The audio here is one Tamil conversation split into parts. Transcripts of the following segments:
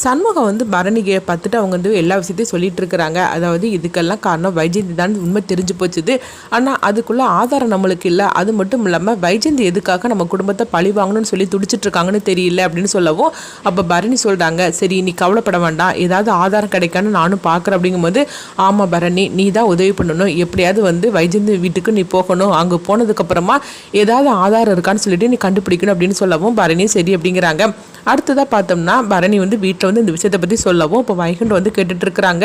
சண்முகம் வந்து பரணிகையை பார்த்துட்டு அவங்க வந்து எல்லா விஷயத்தையும் சொல்லிட்டு இருக்கிறாங்க. அதாவது இதுக்கெல்லாம் காரணம் வைஜெயந்தி தான் உண்மை தெரிஞ்சு போச்சுது. ஆனால் அதுக்குள்ள ஆதாரம் நம்மளுக்கு இல்லை. அது மட்டும் இல்லாமல் வைஜெயந்தி எதுக்காக நம்ம குடும்பத்தை பழி வாங்கணும்னு சொல்லி துடிச்சிட்டு இருக்காங்கன்னு தெரியல அப்படின்னு சொல்லவும் அப்போ பரணி சொல்கிறாங்க சரி நீ கவலைப்பட வேண்டாம். ஏதாவது ஆதாரம் கிடைக்கான்னு நானும் பார்க்குறேன். அப்படிங்கும்போது ஆமாம் பரணி நீ தான் உதவி பண்ணணும். எப்படியாவது வந்து வைஜெயந்தி வீட்டுக்கு நீ போகணும். அங்கே போனதுக்கப்புறமா ஏதாவது ஆதாரம் இருக்கான்னு சொல்லிட்டு நீ கண்டுபிடிக்கணும். அப்படின்னு சொல்லவும் பரணி சரி அப்படிங்கிறாங்க. அடுத்ததாக பார்த்தோம்னா பரணி வந்து வீட்டில் வந்து இந்த விஷயத்தை பற்றி சொல்லவும் இப்போ வைகுண்டம் வந்து கேட்டுட்டு இருக்கிறாங்க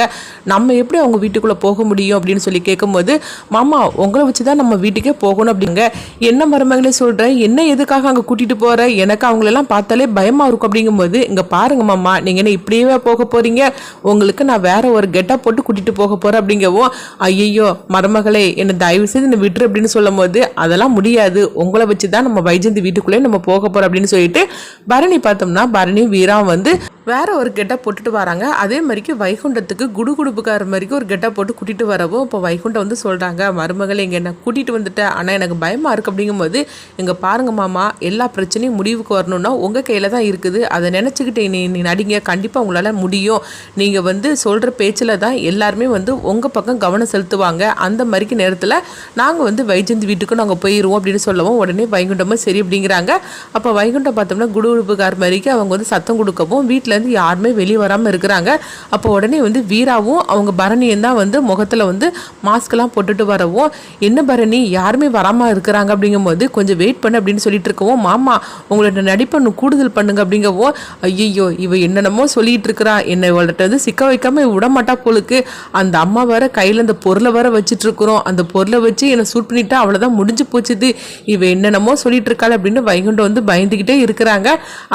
நம்ம எப்படி அவங்க வீட்டுக்குள்ளே போக முடியும் அப்படின்னு சொல்லி கேட்கும்போது மாமா உங்களை வச்சு தான் நம்ம வீட்டுக்கே போகணும் அப்படிங்க. என்ன மருமகளே சொல்கிறேன் என்ன எதுக்காக அங்கே கூட்டிகிட்டு போகிற எனக்கு அவங்களெல்லாம் பார்த்தாலே பயமாக இருக்கும். அப்படிங்கும்போது இங்கே பாருங்க மாமா நீங்கள் என்ன இப்படியே போக போகிறீங்க உங்களுக்கு நான் வேற ஒரு கெட்டாக போட்டு கூட்டிகிட்டு போக போகிறேன் அப்படிங்கவும் ஐயையோ மருமகளே என்னை தயவு செய்து என்னை விட்டுரு அப்படின்னு சொல்லும் போது அதெல்லாம் முடியாது. உங்களை வச்சு தான் நம்ம வைஜந்தி வீட்டுக்குள்ளே நம்ம போக போகிறோம் அப்படின்னு சொல்லிட்டு பரணி பார்த்தோம்னா பரணி வீரா வந்து வேற ஒரு கெட்டப் போட்டுட்டு வராங்க. அதே மாதிரிக்கு வைகுண்டத்துக்கு குடுகுடுப்புக்கார மாதிரிக்கு ஒரு கெட்டப் போட்டு கூட்டிட்டு வரவும் இப்போ வைகுண்டம் வந்து சொல்றாங்க மருமகளை இங்க என்ன கூட்டிட்டு வந்துட்டேன் ஆனா எனக்கு பயமா இருக்கு. அப்படிங்கும்போது இங்க பாருங்க மாமா எல்லா பிரச்சனையும் முடிவுக்கு வரணும்னா உங்க கையில தான் இருக்குது. அதை நினச்சிக்கிட்டு நீ நீ நடிங்க. கண்டிப்பா உங்களால முடியும். நீங்க வந்து சொல்ற பேச்சில் தான் எல்லாருமே வந்து உங்க பக்கம் கவனம் செலுத்துவாங்க. அந்த மாதிரிக்கு நேரத்தில் நாங்க வந்து வைஜந்தி வீட்டுக்கு நாங்கள் போயிடுவோம் அப்படின்னு சொல்லவும் உடனே வைகுண்டமும் சரி அப்படிங்கிறாங்க. அப்போ வைகுண்டம் பார்த்தோம்னா குடு குடுகுடுப்புக்கார மாதிரிக்கு அவங்க வந்து சத்தம் கொடுக்கவும் வீட்டில் வீட்டிலேருந்து யாருமே வெளியே வராமல் இருக்கிறாங்க. அப்போ உடனே வந்து வீராவும் அவங்க பரணியும் தான் வந்து முகத்தில் வந்து மாஸ்க்லாம் போட்டுட்டு வரவும் என்ன பரணி யாருமே வராமல் இருக்கிறாங்க? அப்படிங்கும்போது கொஞ்சம் வெயிட் பண்ணு அப்படின்னு சொல்லிட்டு இருக்கவும் மாமா உங்களோட நடிப்பை இன்னும் கூடுதல் பண்ணுங்க அப்படிங்கவும் ஐயோ இவ என்னென்னமோ சொல்லிட்டு இருக்கிறா. என்னை இவள்கிட்ட வந்து சிக்க வைக்காம விடமாட்டா விட மாட்டா போலுக்கு. அந்த அம்மா வர கையில் அந்த பொருளை வர வச்சுட்டு இருக்கிறோம். அந்த பொருளை வச்சு என்னை சூட் பண்ணிட்டா அவ்வளோதான் முடிஞ்சு போச்சுது. இவ என்னென்னமோ சொல்லிட்டு இருக்காள் அப்படின்னு வைகுண்டம் வந்து பயந்துக்கிட்டே இருக்கிறாங்க.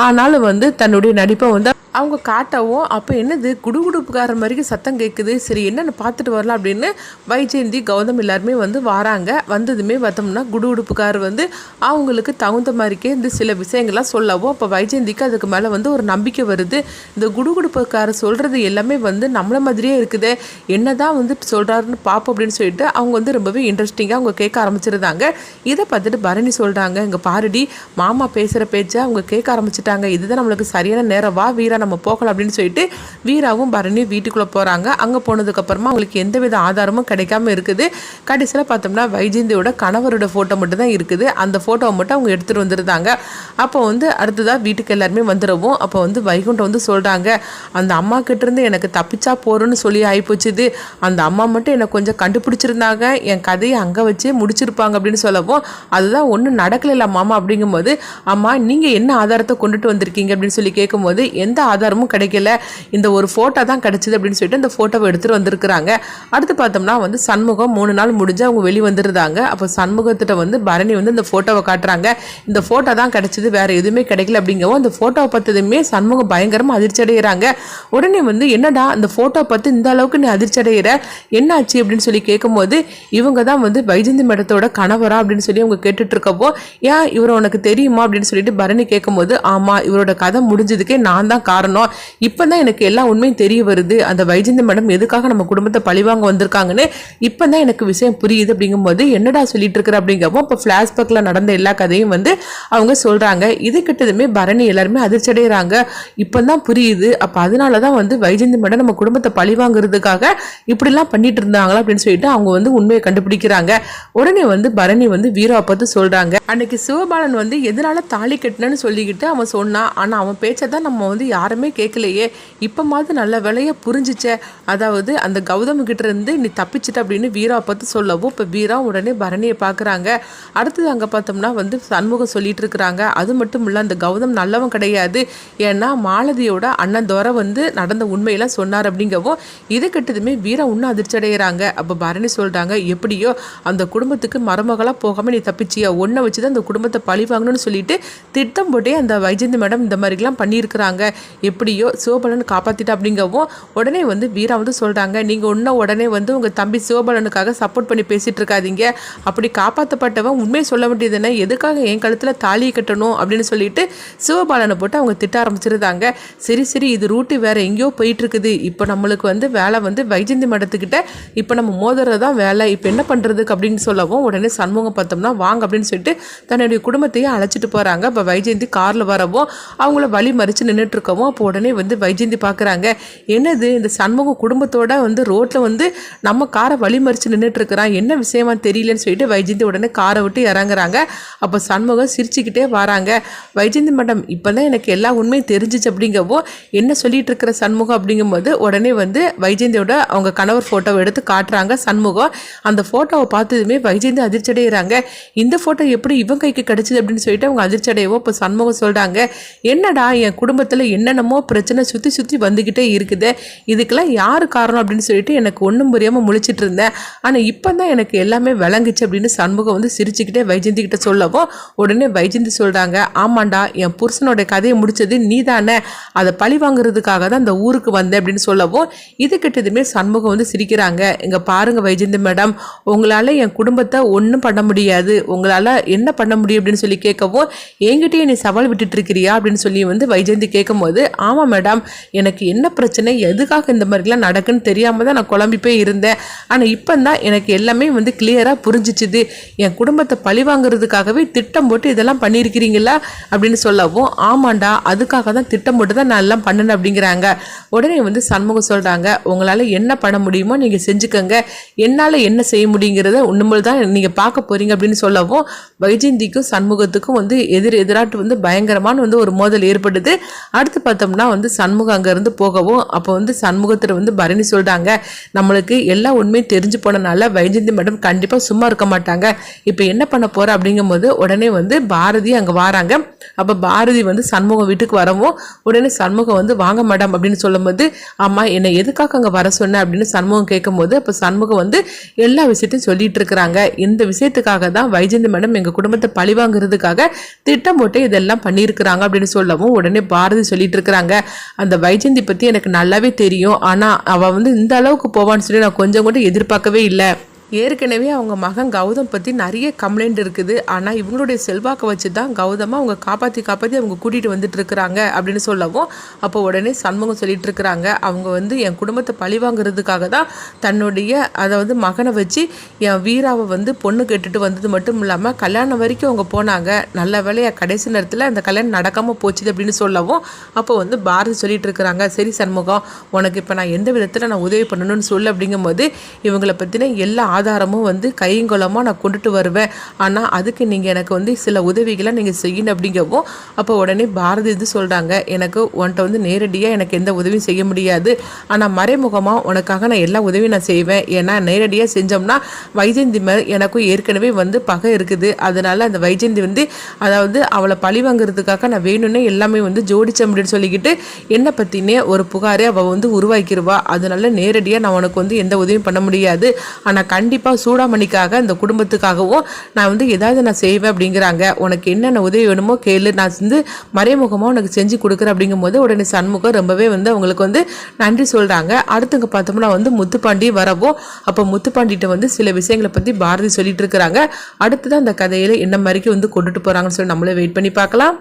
ஆனாலும் வந்து தன்னுடைய நடிப்பை வந்து அவங்க காட்டவும் அப்போ என்னது? குடுகுடுப்புக்கார மாதிரி சத்தம் கேட்குது சரி என்னென்னு பார்த்துட்டு வரலாம் அப்படின்னு வைஜெயந்தி கௌதம் எல்லாருமே வந்து வராங்க. வந்ததுமே பார்த்தோம்னா குடுகுடுப்புக்கார் வந்து அவங்களுக்கு தகுந்த மாதிரிக்கே இந்த சில விஷயங்கள்லாம் சொல்லவும் அப்போ வைஜெயந்திக்கு அதுக்கு மேலே வந்து ஒரு நம்பிக்கை வருது. இந்த குடுகுடுப்புக்கார சொல்கிறது எல்லாமே வந்து நம்மளை மாதிரியே இருக்குது. என்ன தான் வந்து சொல்கிறாருன்னு பார்ப்போம் அப்படின்னு சொல்லிட்டு அவங்க வந்து ரொம்பவே இன்ட்ரெஸ்டிங்காக அவங்க கேட்க ஆரம்பிச்சிருந்தாங்க. இதை பார்த்துட்டு பரணி சொல்கிறாங்க இங்கே பாருடி மாமா பேசுகிற பேச்சை அவங்க கேட்க ஆரம்பிச்சிட்டாங்க. இதுதான் நம்மளுக்கு சரியான நேரம். வா வீரன் நம்ம போகலாம் அப்படின்னு சொல்லிட்டு வீராவும் பரணியும் வீட்டுக்குள்ளே போகிறாங்க அங்கே போனதுக்கப்புறமா அவங்களுக்கு எந்தவித ஆதாரமும் கிடைக்காம இருக்குது. கடைசியில் பார்த்தோம்னா வைஜெயந்தியோட கணவரோட ஃபோட்டோ மட்டும் தான் இருக்குது. அந்த ஃபோட்டோவை மட்டும் அவங்க எடுத்துகிட்டு வந்துருந்தாங்க. அப்போ வந்து அடுத்ததாக வீட்டுக்கு எல்லாருமே வந்துடவும் அப்போ வந்து வைகுண்டம் வந்து சொல்கிறாங்க அந்த அம்மா கிட்டேருந்து எனக்கு தப்பிச்சா போகிறோன்னு சொல்லி ஆகிப்போச்சுது அந்த அம்மா மட்டும் என்னை கொஞ்சம் கண்டுபிடிச்சிருந்தாங்க. என் கதையை அங்கே வச்சே முடிச்சிருப்பாங்க அப்படின்னு சொல்லவும் அதுதான் ஒன்றும் நடக்கல மாமா அப்படிங்கும்போது அம்மா நீங்கள் என்ன ஆதாரத்தை கொண்டுட்டு வந்திருக்கீங்க? அப்படின்னு சொல்லி கேட்கும்போது எந்த ஆதாரமும் கிடைக்கல. இந்த ஒரு ஃபோட்டோ தான் கிடைச்சிது அப்படின்னு சொல்லிட்டு அந்த ஃபோட்டோவை எடுத்துகிட்டு வந்திருக்கிறாங்க. அடுத்து பார்த்தோம்னா வந்து சண்முகம் மூணு நாள் முடிஞ்சு அவங்க வெளி வந்துருந்தாங்க அப்போ சண்முகத்திட்ட வந்து பரணி வந்து இந்த ஃபோட்டோவை காட்டுறாங்க. இந்த ஃபோட்டோ தான் கிடச்சிது வேறு எதுவுமே கிடைக்கல அப்படிங்கவும் அந்த ஃபோட்டோவை பார்த்ததுமே சண்முகம் பயங்கரமாக அதிர்ச்சி அடைகிறாங்க உடனே வந்து என்னடா அந்த ஃபோட்டோ பார்த்து இந்த அளவுக்கு நீ அதிர்ச்சி அடைகிற என்னாச்சு அப்படின்னு சொல்லி கேட்கும்போது இவங்க தான் வந்து வைஜந்தி மேடத்தோட கணவரா அப்படின்னு சொல்லி அவங்க கேட்டுட்டு இருக்கப்போ ஏன் இவர் உனக்கு தெரியுமா? அப்படின்னு சொல்லிட்டு பரணி கேட்கும்போது ஆமாம் இவரோட கதை முடிஞ்சதுக்கே நான் தான் காரணம். இப்போ தான் எனக்கு எல்லா உண்மையும் தெரிய வருது. அந்த வைஜந்தி மேடம் எதுக்காக நம்ம குடும்பத்தை பழிவாங்க வந்திருக்காங்கன்னு இப்போ தான் எனக்கு விஷயம் புரியுது அப்படிங்கும்போது என்னடா சொல்லிட்டு இருக்கிற? அப்படிங்கிறப்போ இப்போ ஃப்ளாஷ்பேக்கில் நடந்த எல்லா கதையும் வந்து அவங்க சொல்கிறாங்க இது கிட்டதுமே பரணி எல்லாருமே அதிர்ச்சி அடைகிறாங்க இப்போ தான் புரியுது. அப்போ அதனால தான் வந்து வைஜந்தி மேடம் நம்ம குடும்பத்தை பழிவாங்கிறதுக்காக இப்படிலாம் பண்ணிட்டு இருந்தாங்களா அப்படின்னு சொல்லிட்டு அவங்க வந்து உண்மையை கண்டுபிடிக்கிறாங்க. உடனே வந்து பரணி வந்து வீராவை பார்த்து சொல்கிறாங்க அன்னைக்கு சிவபாலன் வந்து எதனால தாலி கட்டினன்னு சொல்லிக்கிட்டு அவன் சொன்னான். ஆனால் அவன் பேச்சை தான் நம்ம வந்து யாருமே கேட்கலையே இப்போ மாதிரி நல்ல வேலையை புரிஞ்சிச்சே. அதாவது அந்த கௌதம் இருந்து நீ தப்பிச்சிட்ட அப்படின்னு வீராவை பார்த்து சொல்லவும் இப்போ வீரா உடனே பரணியை பார்க்குறாங்க. அடுத்தது அங்கே பார்த்தோம்னா வந்து சண்முகம் சொல்லிட்டு இருக்கிறாங்க அது மட்டும் இல்லை அந்த கௌதம் நல்லவன் கிடையாது. ஏன்னா மாலதியோட அண்ணன் துரை வந்து நடந்த உண்மையெல்லாம் சொன்னார் அப்படிங்கவும் இது கிட்டதுமே வீரா இன்னும் அதிர்ச்சி அடைகிறாங்க அப்போ பரணி சொல்கிறாங்க எப்படியோ அந்த குடும்பத்துக்கு மருமகளாக போகாமல் நீ தப்பிச்சியா? ஒன்றை வச்சு தான் அந்த குடும்பத்தை பழி வாங்கணும்னு சொல்லிட்டு திட்டம் போட்டே அந்த வைஜந்தி மேடம் இந்த மாதிரிலாம் பண்ணியிருக்கிறாங்க. எப்படியோ சிவபலன் காப்பாற்றிட்டா அப்படிங்கவும் உடனே வந்து வீரா வந்து சொல்கிறாங்க நீங்கள் இன்னும் உடனே வந்து உங்கள் தம்பி சிவபலனுக்காக சப்போர்ட் பண்ணி பேசிகிட்டு இருக்காதீங்க. அப்படி காப்பாற்றப்பட்டவன் உண்மையை சொல்ல வேண்டியதுன்னா எதுக்காக என் கழுத்தில் தாலியை கட்டணும் அப்படின்னு சொல்லிட்டு சிவபாலனை போட்டு அவங்க திட்ட ஆரம்பிச்சிருந்தாங்க. சரி சரி இது ரூட்டு வேறு எங்கேயோ போயிட்டுருக்குது. இப்போ நம்மளுக்கு வந்து வேலை வந்து வைஜந்தி மடத்துக்கிட்ட இப்போ நம்ம மோதுறது தான் வேலை. இப்போ என்ன பண்ணுறதுக்கு அப்படின்னு சொல்லவும் உடனே சண்முகம் பார்த்தோம்னா வாங்க அப்படின்னு சொல்லிட்டு தன்னுடைய குடும்பத்தையே அழைச்சிட்டு போகிறாங்க இப்போ வைஜெயந்தி காரில் வரவும் அவங்கள வழி மறித்து நின்றுட்டு இருக்கவும் அப்போ உடனே வந்து வைஜெயந்தி பார்க்குறாங்க என்னது இந்த சண்முகம் குடும்பத்தோட வந்து ரோட்டில் வந்து நம்ம காரை வழிமறித்து மறித்து என்ன விஷயமா தெரியலன்னு சொல்லிட்டு வைஜெயந்தி உடனே காரை விட்டு இறங்குறாங்க. அப்போ சண்முகம் சிரிச்சுக்கிட்டே வராங்க. வைஜெயந்தி மேடம் இப்போ தான் எனக்கு எல்லா உண்மையும் தெரிஞ்சிச்சு அப்படிங்கவோ என்ன சொல்லிட்டு இருக்கிற சண்முகம் அப்படிங்கும்போது உடனே வந்து வைஜெயந்தியோட அவங்க கணவர் ஃபோட்டோவை எடுத்து காட்டுறாங்க. சண்முகம் அந்த ஃபோட்டோவை பார்த்ததுமே வைஜெயந்தி அதிர்ச்சி அடைகிறாங்க இந்த ஃபோட்டோ எப்படி இவன் கைக்கு கிடச்சிது அப்படின்னு சொல்லிட்டு அவங்க அதிர்ச்சி அடையவோ இப்போ சண்முகம் சொல்கிறாங்க என்னடா என் குடும்பத்தில் என்னென்ன என்னென்னமோ பிரச்சனை சுற்றி சுற்றி வந்துக்கிட்டே இருக்குது. இதுக்கெல்லாம் யார் காரணம் அப்படின்னு சொல்லிட்டு எனக்கு ஒன்றும் புரியாமல் முழிச்சிட்டு இருந்தேன். ஆனால் இப்போ தான் எனக்கு எல்லாமே விளங்குச்சு அப்படின்னு சண்முகம் வந்து சிரிச்சுக்கிட்டே வைஜந்திக்கிட்ட சொல்லவும் உடனே வைஜந்தி சொல்கிறாங்க ஆமாண்டா என் புருஷனோட கதையை முடிச்சது நீ தானே அதை பழி வாங்குறதுக்காக தான் அந்த ஊருக்கு வந்தேன் அப்படின்னு சொல்லவும் இது கிட்டதுமே சண்முகம் வந்து சிரிக்கிறாங்க இங்கே பாருங்கள் வைஜந்தி மேடம் உங்களால் என் குடும்பத்தை ஒன்றும் பண்ண முடியாது. உங்களால் என்ன பண்ண முடியும்? அப்படின்னு சொல்லி கேட்கவும் என்கிட்டயே நீ சவால் விட்டுட்டு இருக்கிறியா? அப்படின்னு சொல்லி வந்து வைஜந்தி கேட்கும்போது ஆமாம் மேடம் எனக்கு என்ன பிரச்சனை? எதுக்காக இந்த மாதிரிலாம் நடக்குன்னு தெரியாமல் தான் நான் குழம்பி போய் இருந்தேன். ஆனால் இப்போ தான் எனக்கு எல்லாமே வந்து கிளியராக புரிஞ்சிச்சுது. என் குடும்பத்தை பழி வாங்குறதுக்காகவே திட்டம் போட்டு இதெல்லாம் பண்ணியிருக்கிறீங்களா? அப்படின்னு சொல்லவும் ஆமாண்டா அதுக்காக தான் திட்டம் போட்டு தான் நான் எல்லாம் பண்ணணும் அப்படிங்கிறாங்க. உடனே வந்து சண்முகம் சொல்கிறாங்க உங்களால் என்ன பண்ண முடியுமோ நீங்கள் செஞ்சுக்கோங்க. என்னால் என்ன செய்ய முடியுங்கிறத உண்மையில் தான் நீங்கள் பார்க்க போகிறீங்க அப்படின்னு சொல்லவும் வைஜெயந்திக்கும் சண்முகத்துக்கும் வந்து எதிர் எதிராட்டு வந்து பயங்கரமான வந்து ஒரு மோதல் ஏற்படுது. அடுத்து பார்த்தோம்னா வந்து சண்முகம் அங்கேருந்து போகவும் அப்போ வந்து சண்முகத்தில் வந்து பரணி சொல்கிறாங்க நம்மளுக்கு எல்லா உண்மையும் தெரிஞ்சு போனனால வைஜந்தி மேடம் கண்டிப்பாக சும்மா இருக்க மாட்டாங்க. இப்போ என்ன பண்ண போகிற அப்படிங்கும்போது உடனே வந்து பாரதி அங்கே வராங்க. அப்போ பாரதி வந்து சண்முகம் வீட்டுக்கு வரவும் உடனே சண்முகம் வந்து வாங்க மேடம் அப்படின்னு சொல்லும்போது ஆமாம் என்னை எதுக்காக அங்கே வர சொன்னேன் அப்படின்னு சண்முகம் கேட்கும்போது அப்போ சண்முகம் வந்து எல்லா விஷயத்தையும் சொல்லிட்டு இருக்கிறாங்க. இந்த விஷயத்துக்காக தான் வைஜந்தி மேடம் எங்கள் குடும்பத்தை பழி வாங்குறதுக்காக திட்டம் போட்டு இதெல்லாம் பண்ணியிருக்கிறாங்க அப்படின்னு சொல்லவும் உடனே பாரதி சொல்லிட்டு இருக்கிறாங்க அந்த வைஜந்தி பற்றி எனக்கு நல்லாவே தெரியும். ஆனால் அவள் வந்து இந்த அளவுக்கு போவான்னு சொல்லி நான் கொஞ்சம் கூட எதிர்பார்க்கவே இல்லை. ஏற்கனவே அவங்க மகன் கௌதம் பற்றி நிறைய கம்ப்ளைண்ட் இருக்குது. ஆனால் இவங்களுடைய செல்வாக்கை வச்சு தான் கௌதமாக அவங்க காப்பாற்றி காப்பாற்றி அவங்க கூட்டிகிட்டு வந்துட்டு இருக்கிறாங்க அப்படின்னு சொல்லவும் அப்போ உடனே சண்முகம் சொல்லிட்டு இருக்கிறாங்க. அவங்க வந்து என் குடும்பத்தை பழி வாங்குறதுக்காக தான் தன்னுடைய அதை வந்து மகனை வச்சு என் வீராவை வந்து பொண்ணு கேட்டுட்டு வந்தது மட்டும் இல்லாமல் கல்யாணம் வரைக்கும் அவங்க போனாங்க. நல்ல வேலையாக கடைசி நேரத்தில் அந்த கல்யாணம் நடக்காமல் போச்சுது அப்படின்னு சொல்லவும் அப்போ வந்து பாரதி சொல்லிட்டு இருக்கிறாங்க. சரி சண்முகம் உனக்கு இப்போ நான் எந்த விதத்தில் நான் உதவி பண்ணணும்னு சொல்லு அப்படிங்கும்போது இவங்களை பற்றின எல்லா ஆதாரமும் வந்து கைங்குளமாக நான் கொண்டுட்டு வருவேன். ஆனால் அதுக்கு நீங்கள் எனக்கு வந்து சில உதவிகளை நீங்கள் செய்யணும் அப்படிங்கவும் அப்போ உடனே பாரதி இது சொல்கிறாங்க எனக்கு உன்ட்ட வந்து நேரடியாக எனக்கு எந்த உதவியும் செய்ய முடியாது. ஆனால் மறைமுகமாக உனக்காக நான் எல்லா உதவியும் நான் செய்வேன். ஏன்னா நேரடியாக செஞ்சோம்னா வைஜெயந்தி மேல் எனக்கும் ஏற்கனவே வந்து பகை இருக்குது. அதனால் அந்த வைஜெயந்தி வந்து அதாவது அவளை பழி வாங்குறதுக்காக நான் வேணும்னே எல்லாமே வந்து ஜோடிச்ச அப்படின்னு சொல்லிக்கிட்டு என்னை பற்றினே ஒரு புகாரே அவள் வந்து உருவாக்கிடுவா அதனால நேரடியாக நான் உனக்கு வந்து எந்த உதவியும் பண்ண முடியாது. ஆனால் கண்டிப்பாக கண்டிப்பாக சூடாமணிக்காக இந்த குடும்பத்துக்காகவும் நான் வந்து ஏதாவது நான் செய்வேன் அப்படிங்கிறாங்க. உனக்கு என்னென்ன உதவி வேணுமோ கேளு. நான் வந்து மறைமுகமாக உனக்கு செஞ்சு கொடுக்குறேன் அப்படிங்கும்போது உடனே சண்முகம் ரொம்பவே வந்து அவங்களுக்கு வந்து நன்றி சொல்கிறாங்க அடுத்தவங்க பார்த்தோம்னா வந்து முத்துப்பாண்டி வரவும் அப்போ முத்துப்பாண்டிகிட்ட வந்து சில விஷயங்களை பற்றி பாரதி சொல்லிட்டு இருக்கிறாங்க. அடுத்ததான் அந்த கதையில் என்ன மாதிரிக்கு வந்து கொண்டுட்டு போகிறாங்கன்னு சொல்லி நம்மளே வெயிட் பண்ணி பார்க்கலாம்.